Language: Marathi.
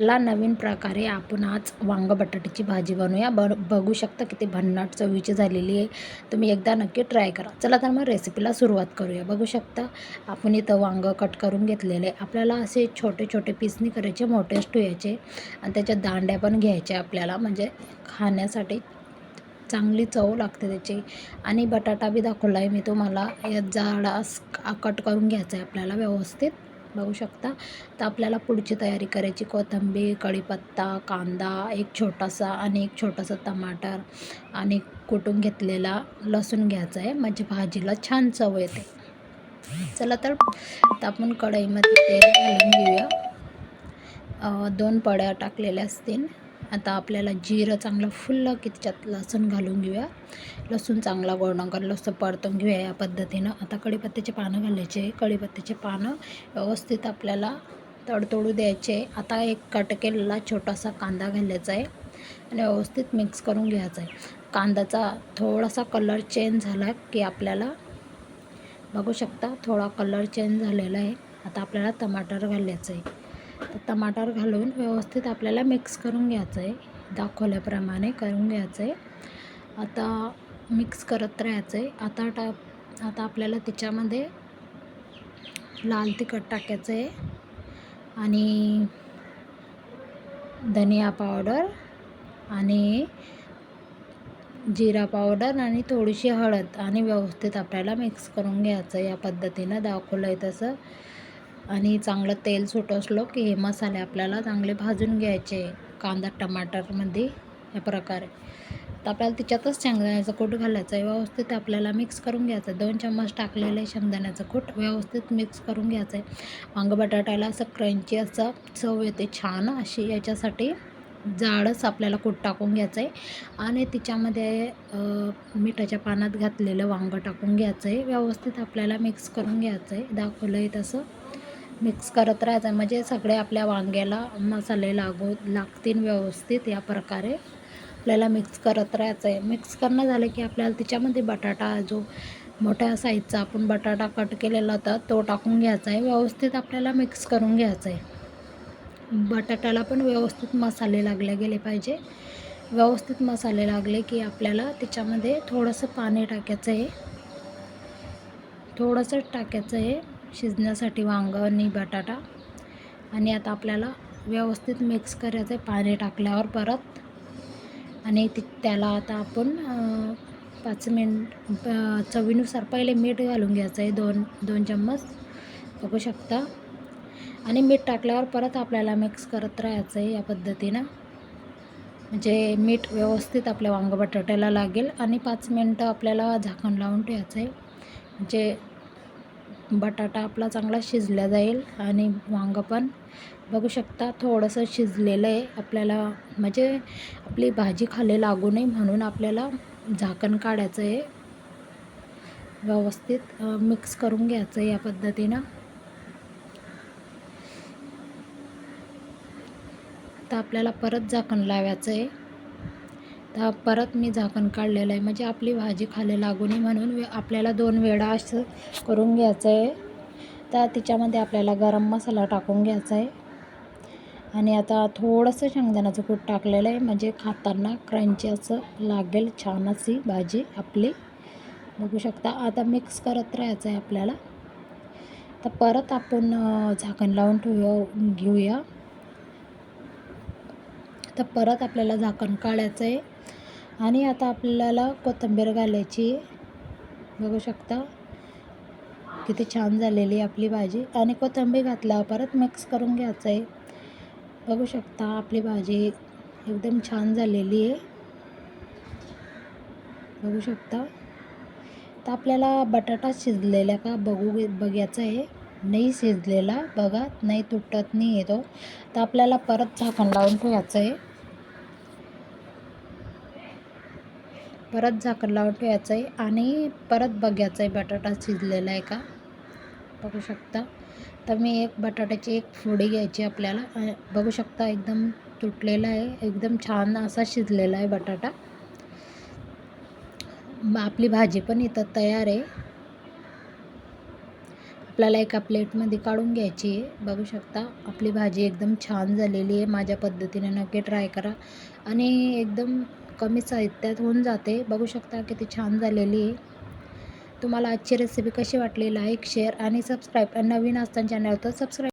ला नवीन प्रकारे आपण आज वांग बटाट्याची भाजी बनवूया. ब बघू शकता किती भन्नाट चवीची झालेली आहे. तुम्ही एकदा नक्की ट्राय करा. चला तर मग रेसिपीला सुरुवात करूया. बघू शकता आपण इथं वांग कट करून घेतलेले आपल्याला असे छोटे छोटे पीसनी करायचे मोठे ठेवायचे आणि त्याच्या दांड्या पण घ्यायच्या आपल्याला. म्हणजे खाण्यासाठी चांगली चव लागते त्याची. आणि बटाटा बी दाखवला आहे मी तुम्हाला. या जाडास कट करून घ्यायचा आहे आपल्याला व्यवस्थित. बघू शकता. तर आपल्याला पुढची तयारी करायची. कोथिंबीर कढीपत्ता कांदा एक छोटासा आणि एक छोटासा टमाटर आणि कुटून घेतलेला लसूण घ्यायचा आहे. म्हणजे भाजीला छान चव येते. चला तर आता आपण कढईमध्ये तेल घालून घेऊया. दोन पड्या टाकलेल्या असतील. आता आपल्याला जिरं चांगलं फुल्लं की त्याच्यात लसूण घालून घेऊया. लसूण चांगला गोडनगर लसूण परतून घेऊया या पद्धतीनं. आता कढीपत्त्याचे पानं घालायचे. कढीपत्त्याचे पानं व्यवस्थित आपल्याला तडतोडू द्यायचे. आता एक कट केलेला छोटासा कांदा घालायचा आहे आणि व्यवस्थित मिक्स करून घ्यायचा आहे. कांद्याचा थोडासा कलर चेंज झाला की आपल्याला बघू शकता थोडा कलर चेंज झालेला आहे. आता आपल्याला टमाटर घालायचं आहे. तर टमाटर घालून व्यवस्थित आपल्याला मिक्स करून घ्यायचं आहे. दाखवल्याप्रमाणे करून घ्यायचं आहे. आता मिक्स करत राहायचं आहे. आता टा आता आपल्याला त्याच्यामध्ये लाल तिखट टाकायचं आहे. आणि धनिया पावडर आणि जिरा पावडर आणि थोडीशी हळद आणि व्यवस्थित आपल्याला मिक्स करून घ्यायचं या पद्धतीनं दाखवलं आहे तसं. आणि चांगलं तेल सुटसलो की हे मसाले आपल्याला चांगले भाजून घ्यायचे. कांदा टमाटरमध्ये या प्रकारे. तर आपल्याला तिच्यातच शेंगदाण्याचं कूट घालायचं आहे. व्यवस्थित आपल्याला मिक्स करून घ्यायचं आहे. दोन चम्मच टाकलेलं आहे शेंगदाण्याचं कूट व्यवस्थित मिक्स करून घ्यायचं आहे. वांग बटाट्याला असं क्रंची असं चव येते छान. अशी याच्यासाठी जाडच आपल्याला कूट टाकून घ्यायचं आहे. आणि तिच्यामध्ये मिठाच्या पानात घातलेलं वांगं टाकून घ्यायचं आहे. व्यवस्थित आपल्याला मिक्स करून घ्यायचं आहे. दाखवलं आहे तसं. मिक्स करत राहायचं. म्हणजे सगळे आपल्या वांग्याला मसाले लागू लागतील व्यवस्थित या प्रकारे आपल्याला मिक्स करत राहायचं आहे मिक्स करणं झालं की आपल्याला तिच्यामध्ये बटाटा जो मोठ्या साईजचा आपण बटाटा कट केलेला होता तो टाकून घ्यायचा आहे व्यवस्थित आपल्याला मिक्स करून घ्यायचं आहे बटाट्याला पण व्यवस्थित मसाले लागले गेले पाहिजे. व्यवस्थित मसाले लागले की आपल्याला त्याच्यामध्ये थोडंसं पाणी टाकायचं आहे थोडंसं टाकायचं आहे शिजण्यासाठी वांगं आणि बटाटा. आणि आता आपल्याला व्यवस्थित मिक्स करायचं आहे पाणी टाकल्यावर परत. आणि ती त्याला आता आपण पाच मिनिट चवीनुसार पहिले मीठ घालून घ्यायचं आहे दोन दोन चम्मच. बघू शकता. आणि मीठ टाकल्यावर परत आपल्याला मिक्स करत राहायचं आहे या पद्धतीनं. म्हणजे मीठ व्यवस्थित आपल्या वांग बटाट्याला लागेल. आणि पाच मिनटं आपल्याला झाकण लावून ठेवायचं आहे म्हणजे बटाटा आपला चांगला शिजला जाईल आणि वांगं पण. बघू शकता थोडंसं शिजलेलं आहे. आपल्याला म्हणजे आपली भाजी खाली लागू नये म्हणून आपल्याला झाकण काढायचं आहे. व्यवस्थित मिक्स करून घ्यायचं आहे या पद्धतीनं. तर आपल्याला परत झाकण लावायचं आहे. तर परत मी झाकण काढलेलं आहे. म्हणजे आपली भाजी खाली लागू नये म्हणून आपल्याला दोन वेळा असं करून घ्यायचं आहे. तर तिच्यामध्ये आपल्याला गरम मसाला टाकून घ्यायचा आहे. आणि आता थोडंसं शेंगदाण्याचं कूट टाकलेलं आहे. म्हणजे खाताना क्रंची असं लागेल छान अशी भाजी आपली. बघू शकता आता मिक्स करत राहायचं आहे आपल्याला. तर परत आपण झाकण लावून ठेवूया घेऊया. तर परत आपल्याला झाकण काढायचं आहे. आणि आता आपल्याला कोथिंबीर घालायची. बघू शकता किती छान झालेली आपली भाजी. आणि कोथिंबीर घातल्यावर परत मिक्स करून घ्यायचं आहे. बघू शकता आपली भाजी एकदम छान झालेली आहे. बघू शकता. तर आपल्याला बटाटा शिजलेला का? बघू बघायचं आहे. नाही शिजलेला. बघा नाही तुटत नाही येतो. तर आपल्याला परत झाकण लावून ठेवायचं आहे. परत झाकण लावून ठेवायचं आहे. आणि परत बघायचं आहे बटाटा शिजलेला आहे का? बघू शकता. तर मी एक बटाट्याची एक फोडी घ्यायची आपल्याला. बघू शकता एकदम तुटलेला आहे. एकदम छान असा शिजलेला आहे बटाटा. आपली भाजी पण इथं तयार आहे. आपल्याला एका प्लेटमध्ये काढून घ्यायची आहे. बघू शकता आपली भाजी एकदम छान झालेली आहे. माझ्या पद्धतीने नक्की ट्राय करा. आणि एकदम कमी साहित्यात होऊन जाते. बघू शकता किती छान झालेली आहे. तुम्हाला आजची रेसिपी कशी वाटली? लाईक शेअर आणि सबस्क्राईब नवीन असताना चॅनल तर सबस्क्राईब